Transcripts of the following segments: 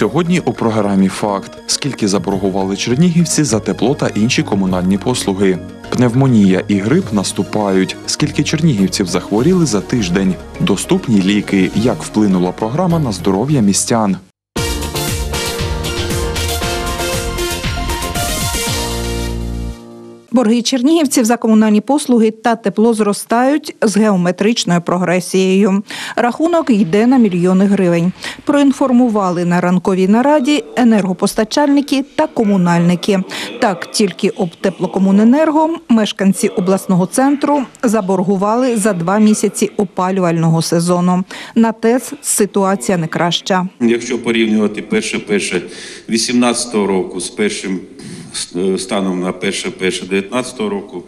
Сьогодні у програмі Факт скільки заборгували чернігівці за тепло та інші комунальні послуги. Пневмонія і грип наступають. Скільки чернігівців захворіли за тиждень? Доступні ліки. Як вплинула програма на здоров'я містян? Борги чернігівців за комунальні послуги та тепло зростають з геометричною прогресією. Рахунок йде на мільйони гривень. Проінформували на ранковій нараді енергопостачальники та комунальники. Так, тільки об теплокомуненерго мешканці обласного центру заборгували за два місяці опалювального сезону. На ТЕЦ ситуація не краща. Якщо порівнювати перше перше 18 року з першим станом на перше перше 19 року,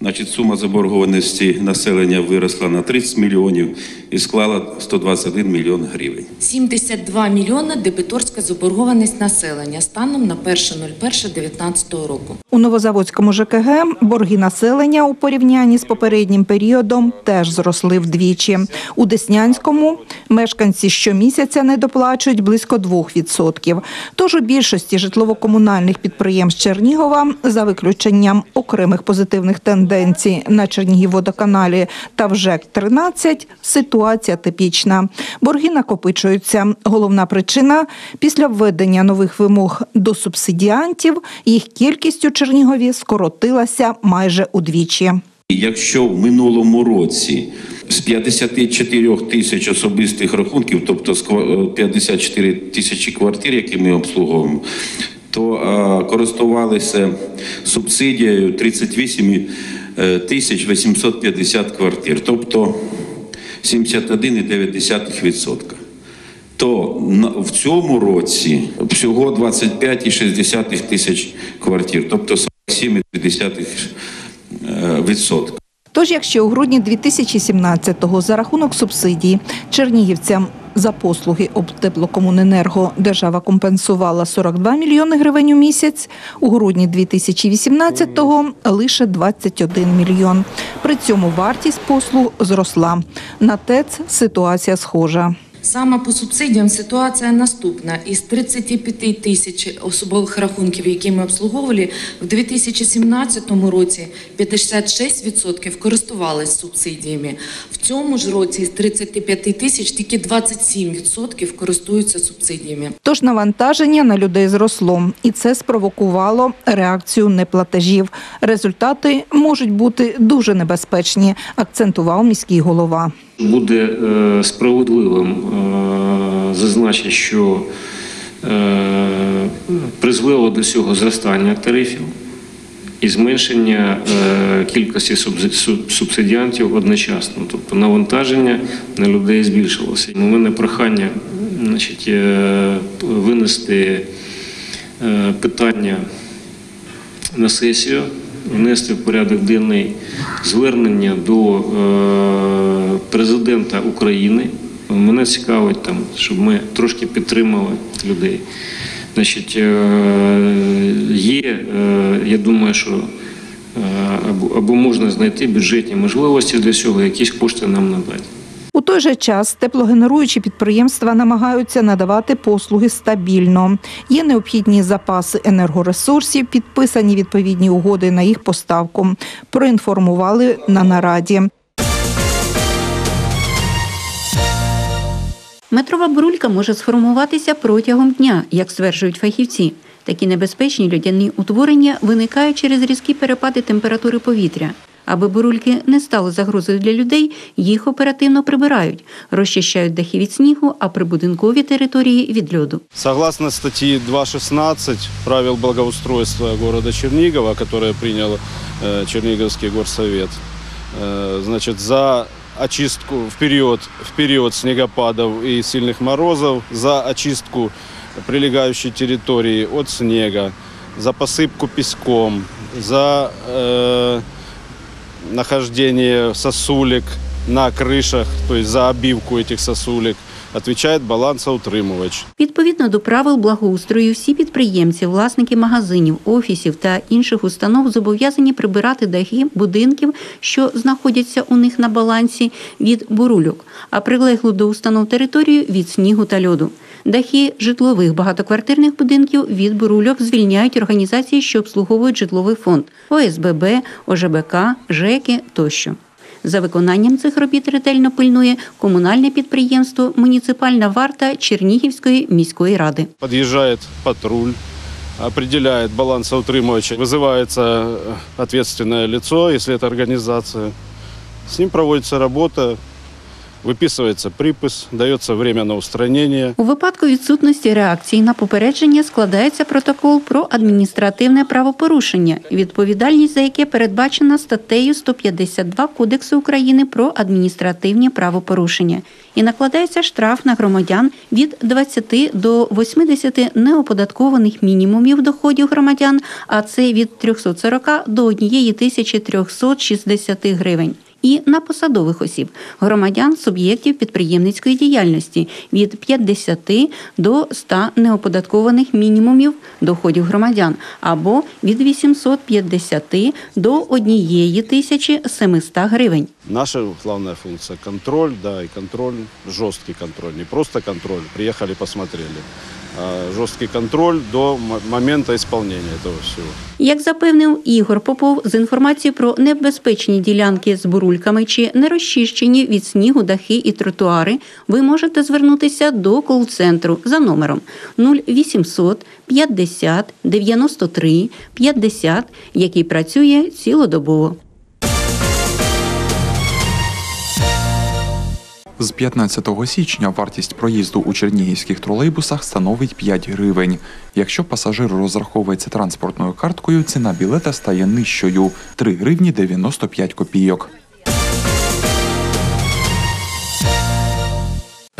значить сума заборгованості населення виросла на 30 мільйонів і склала 121 мільйон гривень. 72 мільйона дебіторська заборгованість населення станом на 1.01.19 року. У Новозаводському ЖКГ борги населення у порівнянні з попереднім періодом теж зросли вдвічі. У Деснянському мешканці щомісяця не доплачують близько 2%. Тож у більшості житлово-комунальних підприємств Чернігова, за виключенням окремих позитивних тенденцій на Чернігівводоканалі та в ЖЕК-13, ситуація типічна. Борги накопичуються. Головна причина – після введення нових вимог до субсидіантів їх кількість у Чернігові скоротилася майже удвічі. Якщо в минулому році з 54 тисяч особистих рахунків, тобто з ква- 54 тисячі квартир, які ми обслуговуємо, то е, користувалися субсидією 38 е, тисяч 850 квартир, тобто 71,9%. То в цьому році всього 25,6 тисяч квартир, тобто 47,2%. е. Тож, якщо у грудні 2017-го за рахунок субсидій чернігівцям за послуги об теплокомуненерго держава компенсувала 42 мільйони гривень у місяць, у грудні 2018-го лише 21 мільйон. При цьому вартість послуг зросла. На ТЕЦ ситуація схожа. Саме по субсидіям ситуація наступна. Із 35 тисяч особових рахунків, які ми обслуговували, в 2017 році 56% користувались субсидіями. В цьому ж році із 35 тисяч тільки 27% користуються субсидіями. Тож навантаження на людей зросло, і це спровокувало реакцію неплатежів. Результати можуть бути дуже небезпечні, акцентував міський голова. Буде е, справедливим е, зазначити, що е, призвело до цього зростання тарифів і зменшення кількості субсидіантів одночасно. Тобто навантаження на людей збільшилося. У мене прохання значить, винести питання на сесію, внести в порядок денний звернення до е, президента України. Мене цікавить там, щоб ми трошки підтримали людей. Значить, е, є, е, я думаю, що або можна знайти бюджетні можливості для цього, якісь кошти нам надати. Той же час теплогенеруючі підприємства намагаються надавати послуги стабільно. Є необхідні запаси енергоресурсів, підписані відповідні угоди на їх поставку. Проінформували на нараді. Метрова бурулька може сформуватися протягом дня, як стверджують фахівці. Такі небезпечні людяні утворення виникають через різкі перепади температури повітря. Аби бурульки не стали загрозою для людей, їх оперативно прибирають, розчищають дахи від снігу, а прибудинкові території від льоду. Согласно статьи 2.16 правил благоустройства города Чернигова, которое принял э, Черниговский горсовет, э, значит, за очистку в период, в период снегопадов и сильных морозов, за очистку прилегающей территории от снега, за посыпку песком, за э, нахождение сосулек на крышах, то есть за обивку этих сосулек, отвечает балансоутримувач. Відповідно до правил благоустрою, всі підприємці, власники магазинів, офісів та інших установ зобов'язані прибирати дахи будинків, що знаходяться у них на балансі від бурульок, а прилеглу до установ територію від снігу та льоду Дахи житлових багатоквартирних будинків від бурульок звільняють організації, що обслуговують житловий фонд ОСББ, ОЖБК, ЖЕКи тощо. За виконанням цих робіт ретельно пильнує комунальне підприємство Муніципальна варта Чернігівської міської ради. Подъезжает патруль, определяет балансоутримывача, вызывается э, ответственное лицо, если это организация. С ним проводится работа, выписывается припис, дается время на устранение. У випадку відсутності реакції на попередження складається протокол про адміністративне правопорушення, відповідальність за яке передбачена статтею 152 Кодексу України про адміністративні правопорушення, і накладається штраф на громадян від 20 до 80 неоподаткованих мінімумів доходів громадян, а це від 340 до 1360 гривень. І на посадових осіб громадян суб'єктів підприємницької діяльності від 50 до 100 неоподаткованих мінімумів доходів громадян або від 850 до 1700 гривень. Наша главная функция – контроль, да, и контроль, жесткий контроль. Не просто контроль, приехали, посмотрели, а жесткий контроль до м- момента исполнения этого всего. Як запевнив Ігор Попов, з інформацією про небезпечні ділянки з бурульками чи нерозчищені від снігу дахи і тротуари, ви можете звернутися до кол-центру за номером 0800 50 93 50, який працює цілодобово. З 15 січня вартість проїзду у чернігівських тролейбусах становить 5 гривень. Якщо пасажир розраховується транспортною карткою, ціна білета стає нижчою 3 гривні 95 копійок.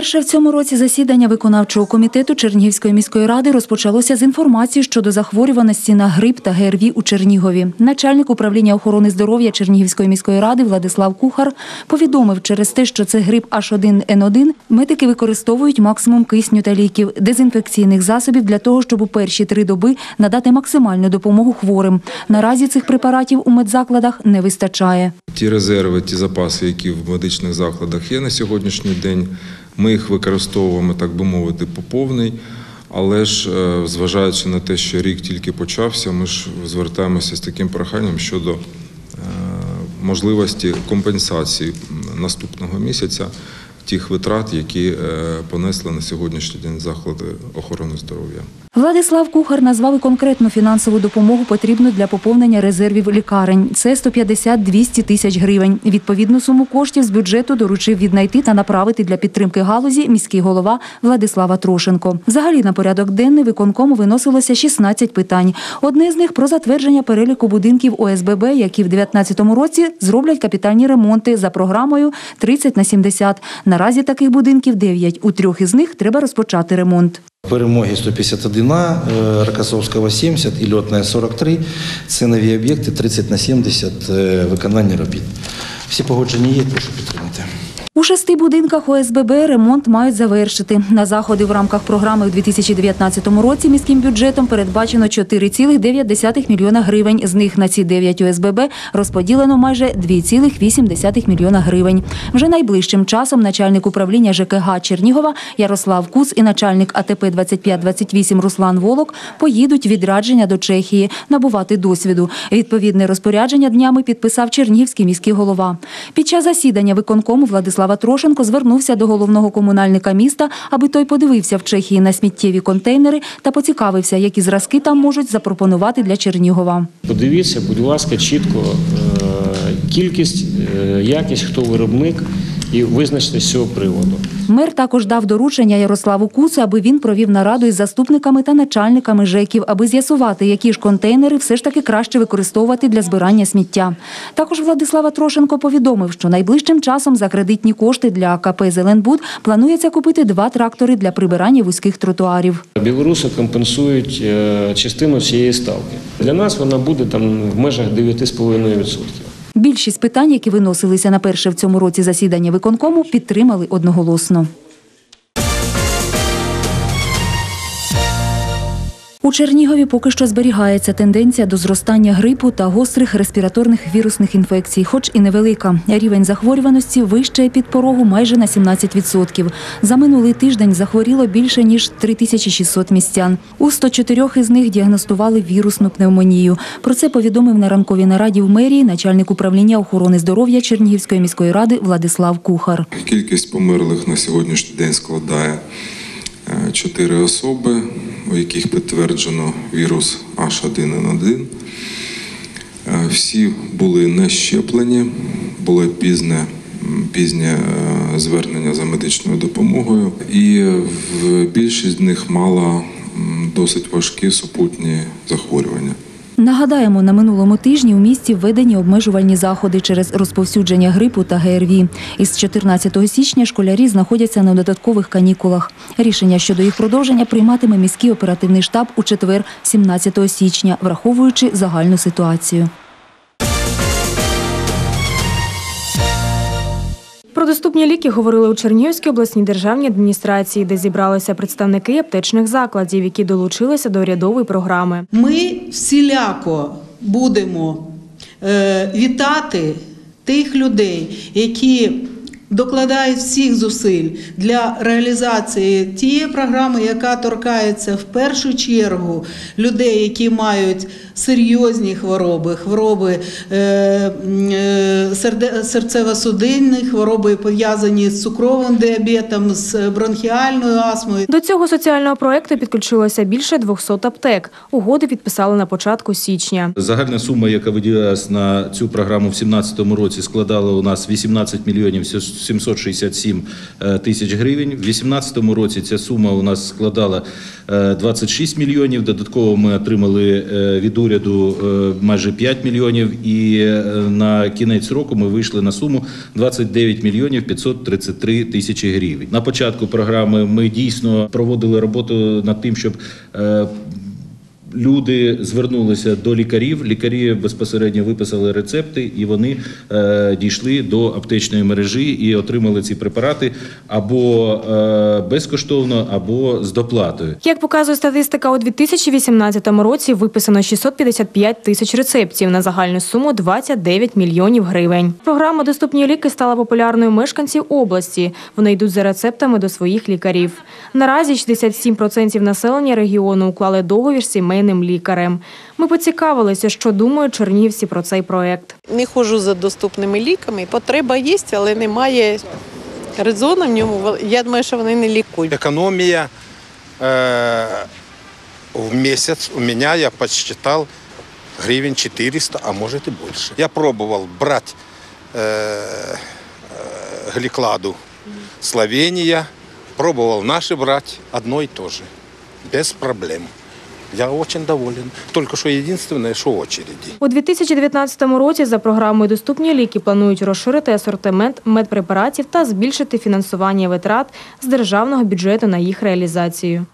Перше в цьому році засідання виконавчого комітету Чернігівської міської ради розпочалося з інформації щодо захворюваності на грип та ГРВІ у Чернігові. Начальник управління охорони здоров'я Чернігівської міської ради Владислав Кухар повідомив, через те, що це грип H1N1, медики використовують максимум кисню та ліків, дезінфекційних засобів для того, щоб у перші три доби надати максимальну допомогу хворим. Наразі цих препаратів у медзакладах не вистачає. Ті резерви, ті запаси, які в медичних закладах є на сьогоднішній день, ми їх використовуємо, так би мовити, по повний. Але ж, е, зважаючи на те, що рік тільки почався, ми ж звертаємося з таким проханням щодо е, можливості компенсації наступного місяця тих витрат, які е, понесли на сьогоднішній день заклади охорони здоров'я. Владислав Кухар назвав і конкретну фінансову допомогу потрібну для поповнення резервів лікарень. Це 150-200 тисяч гривень. Відповідну суму коштів з бюджету доручив віднайти та направити для підтримки галузі міський голова Владислава Трошенко. Взагалі на порядок денний виконкому виносилося 16 питань. Одне з них про затвердження переліку будинків ОСББ, які в 2019 році зроблять капітальні ремонти за програмою 30 на 70. Наразі таких будинків 9. У трьох із них треба розпочати ремонт. Перемоги 151, е, Рокосовського 70 і Льотна 43. Це нові об'єкти 30 на 70 е, виконання робіт. Всі погоджені є, прошу підтримати. У шести будинках ОСББ ремонт мають завершити. На заходи в рамках програми у 2019 році міським бюджетом передбачено 4,9 мільйона гривень. З них на ці 9 ОСББ розподілено майже 2,8 мільйона гривень. Вже найближчим часом начальник управління ЖКГ Чернігова Ярослав Кус і начальник АТП 2528 Руслан Волок поїдуть в відрядження до Чехії набувати досвіду. Відповідне розпорядження днями підписав Чернігівський міський голова. Під час засідання виконкому Владислава Трошенко звернувся до головного комунальника міста, аби той подивився в Чехії на сміттєві контейнери та поцікавився, які зразки там можуть запропонувати для Чернігова. Подивіться, будь ласка, чітко е, кількість, е, якість, хто виробник, і визначте з цього приводу. Мер також дав доручення Ярославу Куцу, аби він провів нараду із заступниками та начальниками ЖЕКів, аби з'ясувати, які ж контейнери все ж таки краще використовувати для збирання сміття. Також Владислава Трошенко повідомив, що найближчим часом за кредитні кошти для КП «Зеленбуд» планується купити два трактори для прибирання вузьких тротуарів. Білоруси компенсують е, частину цієї ставки. Для нас вона буде там в межах 9,5%. Більшість питань, які виносилися на перше в цьому році засідання виконкому, підтримали одноголосно. У Чернігові поки що зберігається тенденція до зростання грипу та гострих респіраторних вірусних інфекцій, хоч і невелика. Рівень захворюваності вище під порогу майже на 17%. За минулий тиждень захворіло більше ніж 3600 містян. У 104 із них діагностували вірусну пневмонію. Про це повідомив на ранковій нараді в мерії начальник управління охорони здоров'я Чернігівської міської ради Владислав Кухар. Кількість померлих на сьогоднішній день складає 4 особи, у яких підтверджено вірус H1N1. Е, Всі були не щеплені, було пізне, пізнє е, звернення за медичною допомогою, і більшість з них мала досить важкі супутні захворювання. Нагадаємо, на минулому тижні у місті введені обмежувальні заходи через розповсюдження грипу та ГРВІ. Із 14 січня школярі знаходяться на додаткових канікулах. Рішення щодо їх продовження прийматиме міський оперативний штаб у четвер, 17 січня, враховуючи загальну ситуацію. Про доступні ліки говорили у Чернігівській обласній державній адміністрації, де зібралися представники аптечних закладів, які долучилися до урядової програми. Ми всіляко будемо е, вітати тих людей, які докладають всіх зусиль для реалізації тієї програми, яка торкається в першу чергу людей, які мають серйозні хвороби, хвороби е, е, серцево-судинні, хвороби пов'язані з цукровим діабетом, з бронхіальною астмою. До цього соціального проекту підключилося більше 200 аптек. Угоди підписали на початку січня. Загальна сума, яка виділялась на цю програму в 2017 році, складала у нас 18 мільйонів 767 е, тисяч гривень. В 2018 році ця сума у нас складала е, 26 мільйонів. Додатково ми отримали е, від уряду е, майже 5 мільйонів. І е, на кінець року ми вийшли на суму 29 мільйонів 533 тисячі гривень. На початку програми ми дійсно проводили роботу над тим, щоб е, Люди звернулися до лікарів. Лікарі безпосередньо виписали рецепти, і вони е, дійшли до аптечної мережі і отримали ці препарати або е, безкоштовно, або з доплатою. Як показує статистика, у 2018 році виписано 655 тисяч рецептів на загальну суму 29 мільйонів гривень. Програма Доступні ліки стала популярною мешканців області. Вони йдуть за рецептами до своїх лікарів. Наразі 67% населення регіону уклали договір з сімейним лікарем. Ми поцікавилися, що думають чернігівці про цей проект. Не ходжу за доступними ліками. Потреба є, але немає резону в ньому. Я думаю, що вони не лікують. Экономия э, в месяц у меня, я подсчитал, гривен 400, а может и больше. Я пробовал брать э, э, гликладу Словения, пробовал наши брать, одно и то же, без проблем. Я очень доволен. Только що единственное, що очереди. У 2019 році за програмою Доступні ліки планують розширити асортимент медпрепаратів та збільшити фінансування витрат з державного бюджету на їх реалізацію.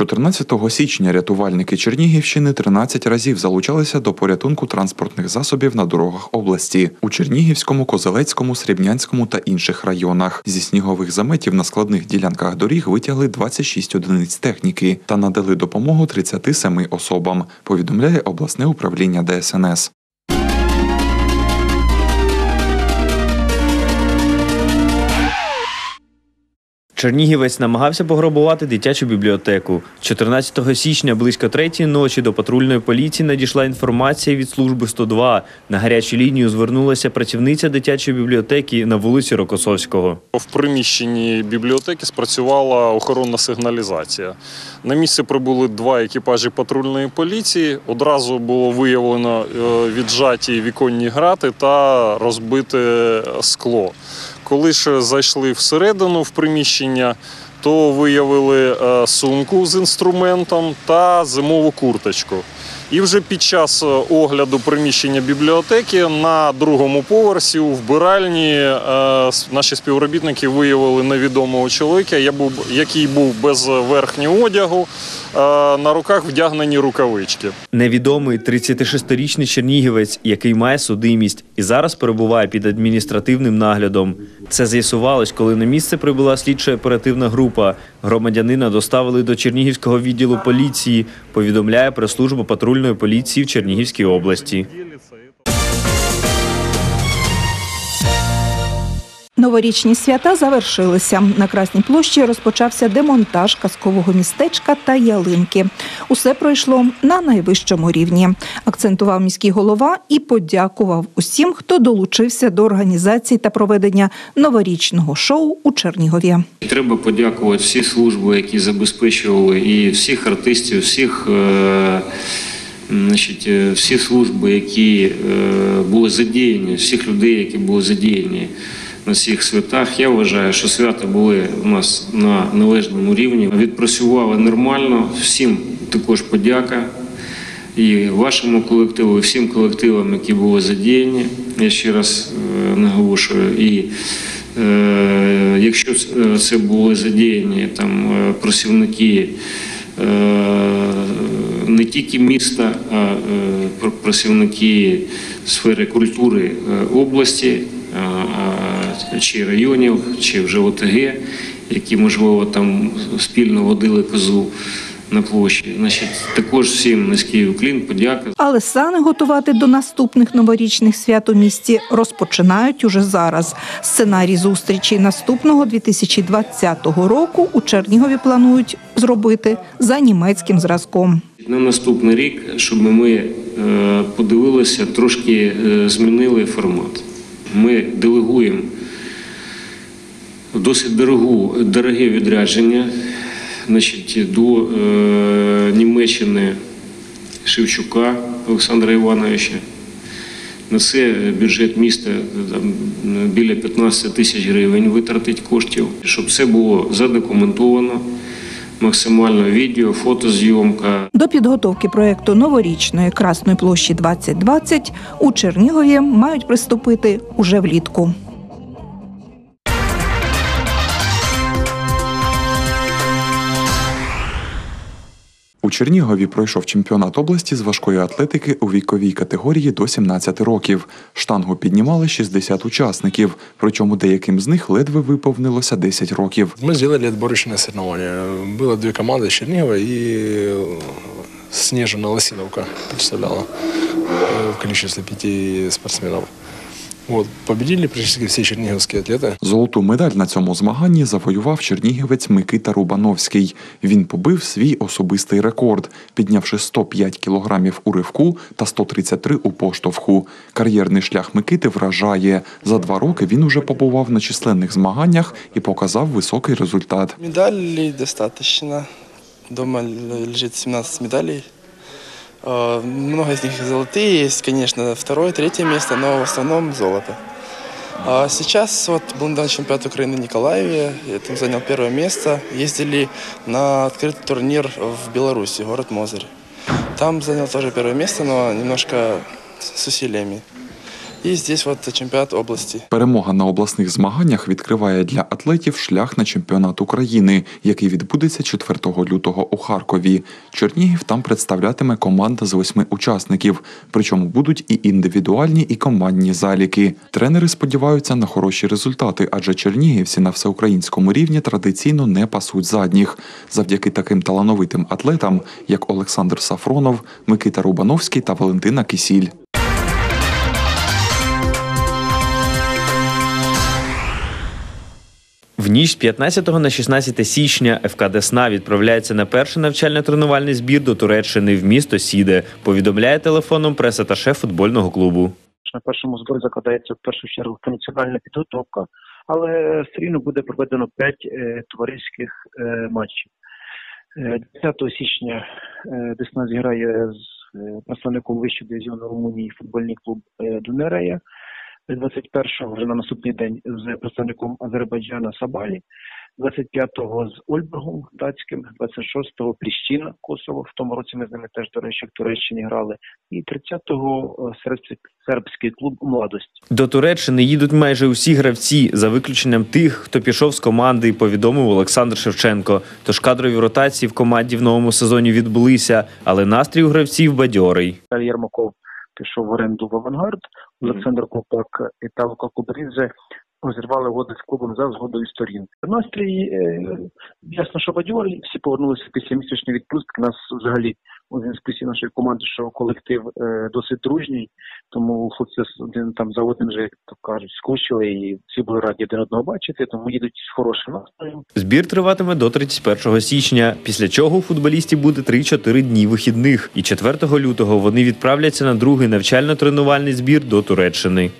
14 січня рятувальники Чернігівщини 13 разів залучалися до порятунку транспортних засобів на дорогах області у Чернігівському, Козелецькому, Срібнянському та інших районах. Зі снігових заметів на складних ділянках доріг витягли 26 одиниць техніки та надали допомогу 37 особам. Повідомляє обласне управління ДСНС. Чернігівець намагався пограбувати дитячу бібліотеку. 14 січня близько третьої ночі до патрульної поліції надійшла інформація від служби 102. На гарячу лінію звернулася працівниця дитячої бібліотеки на вулиці Рокосовського. В приміщенні бібліотеки спрацювала охоронна сигналізація. На місце прибули два екіпажі патрульної поліції. Одразу було виявлено е, віджаті віконні грати та розбите скло. Коли ж зайшли всередину в приміщення, то виявили е, сумку з інструментом та зимову курточку. І вже під час е, огляду приміщення бібліотеки на другому поверсі у вбиральні е, наші співробітники виявили невідомого чоловіка, який був без верхнього одягу, е, на руках вдягнені рукавички. Невідомий 36-річний чернігівець, який має судимість і зараз перебуває під адміністративним наглядом. Це з'ясувалось, коли на місце прибула слідчо-оперативна група. Громадянина доставили до Чернігівського відділу поліції. Повідомляє прес-служба патрульної поліції в Чернігівській області. Новорічні свята завершилися. На Красній площі розпочався демонтаж казкового містечка та ялинки. Усе пройшло на найвищому рівні. Акцентував міський голова і подякував усім, хто долучився до організації та проведення новорічного шоу у Чернігові. Треба подякувати всі служби, які забезпечували, і всіх артистів, всіх, е, значить, е, всі служби, які е, були задіяні, всіх людей, які були задіяні на всіх святах. Я вважаю, що свята були у нас на належному рівні. Відпрацювали нормально. Всім також подяка. І вашому колективу, і всім колективам, які були задіяні, я ще раз е, наголошую. І якщо це були задіяні там працівники е, не тільки міста, а е, працівники сфери культури е, області чи районів, чи вже ОТГ, які можливо там спільно водили козу на площі. Значить, також всім низький уклін, подяка. Але сани готувати до наступних новорічних свят у місті розпочинають уже зараз. Сценарій зустрічі наступного 2020 року у Чернігові планують зробити за німецьким зразком. На наступний рік, щоб ми е, подивилися, трошки е, змінили формат. Ми делегуємо досить дорогу, дороге відрядження значить, до е, Німеччини Шевчука Олександра Івановича. На це бюджет міста там, біля 15 тисяч гривень витратить коштів, щоб все було задокументовано, максимально відео, фотозйомка. До підготовки проекту новорічної Красної площі 2020 у Чернігові мають приступити уже влітку. У Чернігові пройшов чемпіонат області з важкої атлетики у віковій категорії до 17 років. Штангу піднімали 60 учасників, причому деяким з них ледве виповнилося 10 років. Мы сделали отборочное соревнование. Было две команды из Чернигова и Снежина Лосиновка представляла э, в количестве пяти спортсменов. Вот, победили практически все черниговские атлеты. Золоту медаль на цьому змаганні завоював чернігівець Микита Рубановський. Він побив свій особистий рекорд, піднявши 105 кілограмів у ривку та 133 у поштовху. Кар'єрний шлях Микити вражає. За два роки він уже побував на численних змаганнях і показав високий результат. Медалей достаточно. Дома лежит 17 медалей. Э, Много из них золотые, есть, конечно, второе, третье место, но в основном золото. А сейчас вот был на чемпионат Украины в Николаеве, я там занял первое место. Ездили на открытый турнир в Беларуси, город Мозырь. Там занял тоже первое место, но немножко с усилиями. И здесь вот чемпионат области. Перемога на обласних змаганнях відкриває для атлетів шлях на чемпіонат України, який відбудеться 4 лютого у Харкові. Чернігів там представлятиме команда з восьми учасників. Причому будуть і індивідуальні, і командні заліки. Тренери сподіваються на хороші результати, адже чернігівці на всеукраїнському рівні традиційно не пасуть задніх. Завдяки таким талановитим атлетам, як Олександр Сафронов, Микита Рубановський та Валентина Кисіль. Ніч з 15 на 16 січня ФК Десна відправляється на перший навчально-тренувальний збір до Туреччини в місто Сіде. Повідомляє телефоном прес-аташе футбольного клубу. На першому зборі закладається в першу чергу функціональна підготовка, але все рівно буде проведено 5 е, товариських е, матчів. Е, 10 січня е, Десна зіграє з представником вищого дивізіону Румунії футбольний клуб Дунерея. 21-го вже на наступний день з представником Азербайджана Сабалі. 25-го з Ольбергом датським, 26-го Пріщина, Косово. В тому році ми з ними теж, до речі, в Туреччині грали. І 30-го сербський, сербський клуб Младость. До Туреччини їдуть майже усі гравці, за виключенням тих, хто пішов з команди, повідомив Олександр Шевченко. Тож кадрові ротації в команді в новому сезоні відбулися, але настрій у гравців бадьорий. Єрмаков пішов в оренду в авангард. Олександр Копак і Тавка Кубридзе розірвали угоди з клубом за згодою сторін. Настрій е, ясно, що бадьорі Всі повернулися після місячної відпустки. Нас взагалі один з плюсів нашої команди, що колектив е, досить дружній, тому хлопці один там за одним вже як то кажуть, скучили і всі були раді один одного бачити. Тому їдуть з хорошим настроєм. Збір триватиме до 31 січня, після чого у футболістів буде 3-4 дні вихідних. І 4 лютого вони відправляться на другий навчально-тренувальний збір до Туреччини.